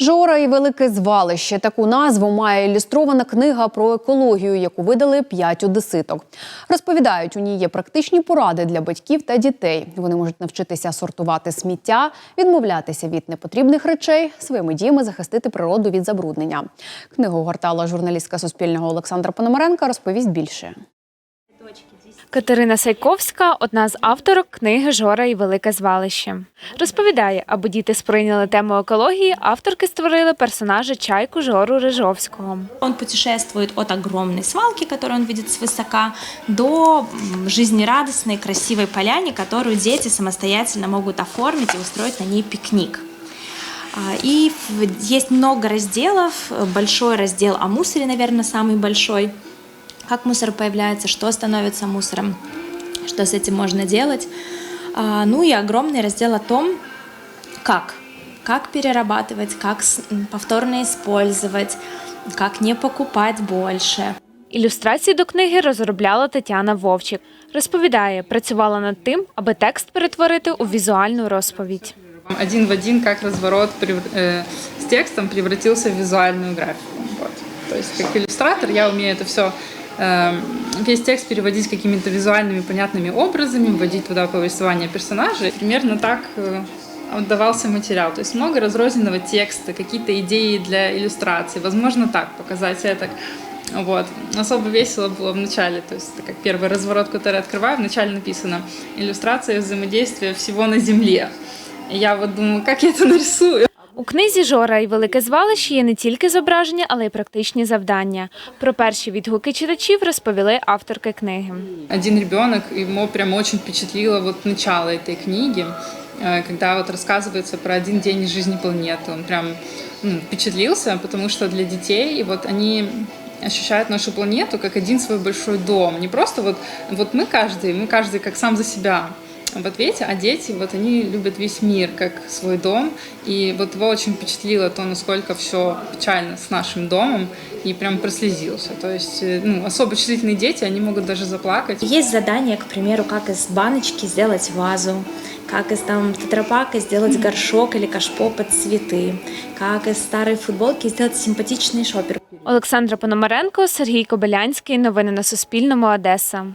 Жора і велике звалище. Таку назву має ілюстрована книга про екологію, яку видали п'ять одеситок. Розповідають, у ній є практичні поради для батьків та дітей. Вони можуть навчитися сортувати сміття, відмовлятися від непотрібних речей, своїми діями захистити природу від забруднення. Книгу гортала журналістка Суспільного Олександра Пономаренка. Розповість більше. Катерина Сайковська одна з авторок книги Жора і велике звалище. Розповідає, аби діти сприйняли тему екології, авторки створили персонажа чайку Жору Рижовського. Он путешествует от огромной свалки, которую он видит свысока, до м, жизнерадостной, красивой поляне, которую дети самостоятельно могут оформить и устроить на ней пикник. А, И есть много разделов. Большой раздел о мусоре, наверное, самый большой Как мусор появляется, что становится мусором, что с этим можно делать. А, Ну и огромный раздел о том, как. Как перерабатывать, как с- м, повторно использовать, как не покупать больше. Ілюстрації до книги розробляла Тетяна Вовчик. Розповідає, працювала над тим, аби текст перетворити у візуальну розповідь. Один в один, как разворот прев- э, с текстом превратился в визуальную графику. Вот. То есть, как иллюстратор, я умею это все, весь текст переводить какими-то визуальными, понятными образами, вводить туда повествование персонажей. Примерно так э, отдавался материал. То есть много разрозненного текста, какие-то идеи для иллюстрации. Возможно, так показать это. Вот. Особо весело было в начале, то есть это как первый разворот, который открываю, вначале написано «Иллюстрация взаимодействия всего на Земле». И я вот думаю, как я это нарисую? У книзі Жора і велике звалище є не тільки зображення, але й практичні завдання. Про перші відгуки читачів розповіли авторки книги. Один ребенок, ему прям очень впечатлило вот начало этой книги, э, когда вот рассказывается про один день из жизни планеты. Он прям ну, впечатлился, потому что для детей вот они ощущают нашу планету как один свой большой дом. Не просто вот, вот мы каждый, мы каждый как сам за себя в ответе, а дети, вот они любят весь мир как свой дом, и вот его очень впечатлило то, насколько все печально с нашим домом, и прям прослезился. То есть, э, ну, особо чувствительные дети, они могут даже заплакать. Есть задание, к примеру, как из баночки сделать вазу, как из там тетрапака сделать горшок или кашпо под цветы, как из старой футболки сделать симпатичный шопер. Олександра Пономаренко, Сергій Кобилянський. Новини на Суспільному. Одеса.